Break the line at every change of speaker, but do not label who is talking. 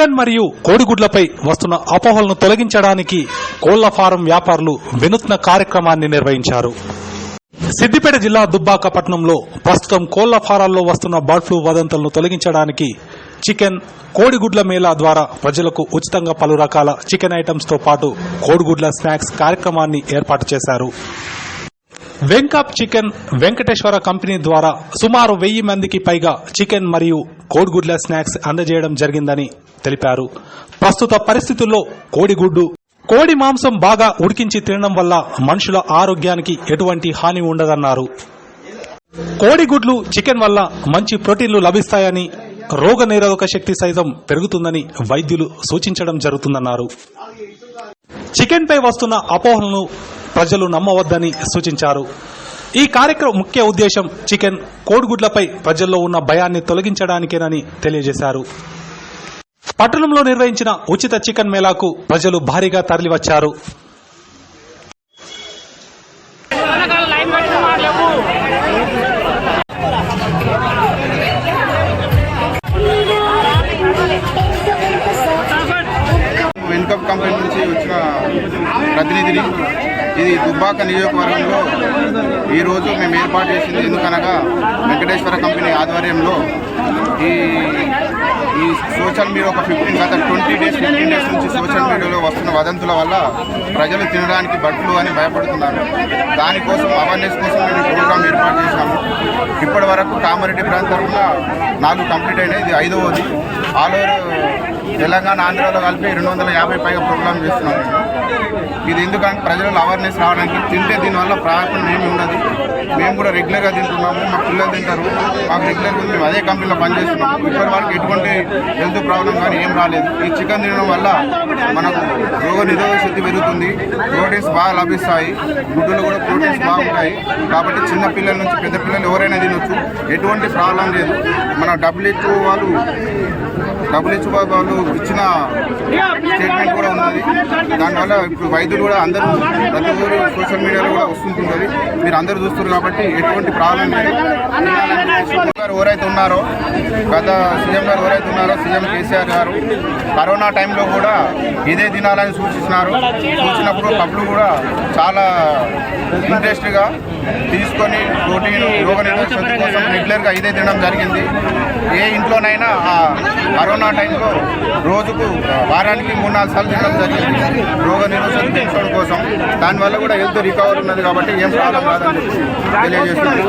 Chicken మరియు కోడిగుడ్లపై వస్తున్న అపోహలను తొలగించడానికి కోళ్ళ ఫారం వ్యాపారులు వినూత్న కార్యక్రమాన్ని నిర్వహించారు. సిద్దిపేట జిల్లా దుబ్బాక పట్టణంలో ప్రస్తుతం కోళ్ళ ఫారాల్లో వస్తున్న బర్డ్ ఫ్లూ వదంతులను తొలగించడానికి చికెన్ కోడిగుడ్ల మేళా ద్వారా ప్రజలకు ఉచితంగా పలు రకాల చికెన్ ఐటమ్స్తో పాటు కోడిగుడ్ల స్నాక్స్ కార్యక్రమాన్ని ఏర్పాటు చేశారు. వెంకప్ చికెన్ వెంకటేశ్వర కంపెనీ ద్వారా సుమారు వెయ్యి మందికి పైగా చికెన్ మరియు కోడిగుడ్ల స్నాక్స్ అందజేయడం జరిగిందని తెలిపారు. ప్రస్తుత పరిస్థితుల్లో కోడిగుడ్డు కోడి మాంసం బాగా ఉడికించి తినడం వల్ల మనుషుల ఆరోగ్యానికి ఎటువంటి హాని ఉండదన్నారు. కోడిగుడ్లు చికెన్ వల్ల మంచి ప్రోటీన్లు లభిస్తాయని రోగ నిరోధక శక్తి సైతం పెరుగుతుందని వైద్యులు సూచించడం జరుగుతుందన్నారు. చికెన్ పై వస్తున్న అపోహలను ప్రజలు నమ్మవద్దని సూచించారు. ఈ కార్యక్రమం ముఖ్య ఉద్దేశం చికెన్ కోడిగుడ్లపై ప్రజల్లో ఉన్న భయాన్ని తొలగించడానికేనని తెలియజేశారు. పట్టణంలో నిర్వహించిన ఉచిత చికెన్ మేళాకు ప్రజలు భారీగా తరలివచ్చారు.
లైన్
కంపెనీ నుంచి వచ్చిన ప్రతినిధిని ఇది దుబ్బాక నియోజకవర్గంలో ఈరోజు మేము ఏర్పాటు చేసింది. ఎందుకనగా వెంకటేశ్వర కంపెనీ ఆధ్వర్యంలో ఈ ఈ సోషల్ మీడియా ఒక ఫిఫ్టీన్ గత ట్వంటీ డేస్ ఫిఫ్టీన్ డేస్ నుంచి సోషల్ మీడియాలో వస్తున్న వదంతుల వల్ల ప్రజలు తినడానికి బట్టలు అని భయపడుతున్నారు. దానికోసం అవేర్నెస్ కోసం మేము ప్రోగ్రామ్ ఏర్పాటు ఇప్పటి వరకు కామారెడ్డి ప్రాంతంలో నాలుగు కంప్లీట్ అయినాయి. ఇది ఐదవది. ఆల్ ఓవర్ తెలంగాణ ఆంధ్రాలో కలిపి రెండు వందల యాభై పైగా ప్రోగ్రామ్ చేస్తున్నాం ఇది ఎందుకంటే ప్రజలు అవేర్నెస్ రావడానికి తింటే దీనివల్ల ప్రాబ్లం ఏమి ఉండదు. మేము కూడా రెగ్యులర్గా తింటున్నాము. మా పిల్లలు తింటారు. మాకు రెగ్యులర్గా మేము అదే కంపెనీలో పనిచేస్తున్నాము ఇప్పటి వరకు ఎటువంటి హెల్త్ ప్రాబ్లం కానీ ఏం రాలేదు. ఈ చికెన్ తినడం వల్ల మనకు రోగ నిరోధక శక్తి పెరుగుతుంది. ప్రోటీన్స్ బాగా లభిస్తాయి. గుడ్డులో కూడా ప్రోటీన్స్ బాగుంటాయి. కాబట్టి చిన్న పిల్లల నుంచి పెద్ద పిల్లలు ఎవరైనా తినొచ్చు ఎటువంటి ప్రాబ్లం లేదు. మన డబ్ల్యూహెచ్ఓ వాళ్ళు డబ్ల్యూహెచ్ఓ వాళ్ళు ఇచ్చిన ఉంటుంది దానివల్ల ఇప్పుడు వైద్యులు కూడా అందరూ ప్రతి ఊరు సోషల్ మీడియాలో కూడా వస్తుంటుంది మీరు అందరూ చూస్తున్నారు కాబట్టి ఎటువంటి ప్రాబ్లం లేదు. గారు ఎవరైతే ఉన్నారో గత సీఎం గారు ఎవరైతే ఉన్నారో సీఎం కేసీఆర్ గారు కరోనా టైంలో కూడా ఇదే తినాలని సూచించినారు చూసినప్పుడు పబ్లు కూడా చాలా ఇంట్రెస్ట్గా తీసుకొని ప్రోటీన్ రోగ నిరోధక కోసం రెగ్యులర్గా ఇదే తినడం జరిగింది. ఏ ఇంట్లోనైనా ఆ కరోనా టైంలో రోజుకు వారానికి మూడు నాలుగు సార్లు తినడం జరిగింది. రోగ నిరోధక పెంచడం కోసం దానివల్ల కూడా హెల్త్ రికవర్ ఉన్నది కాబట్టి ఏం ప్రాబ్లం కాదని తెలియజేస్తున్నారు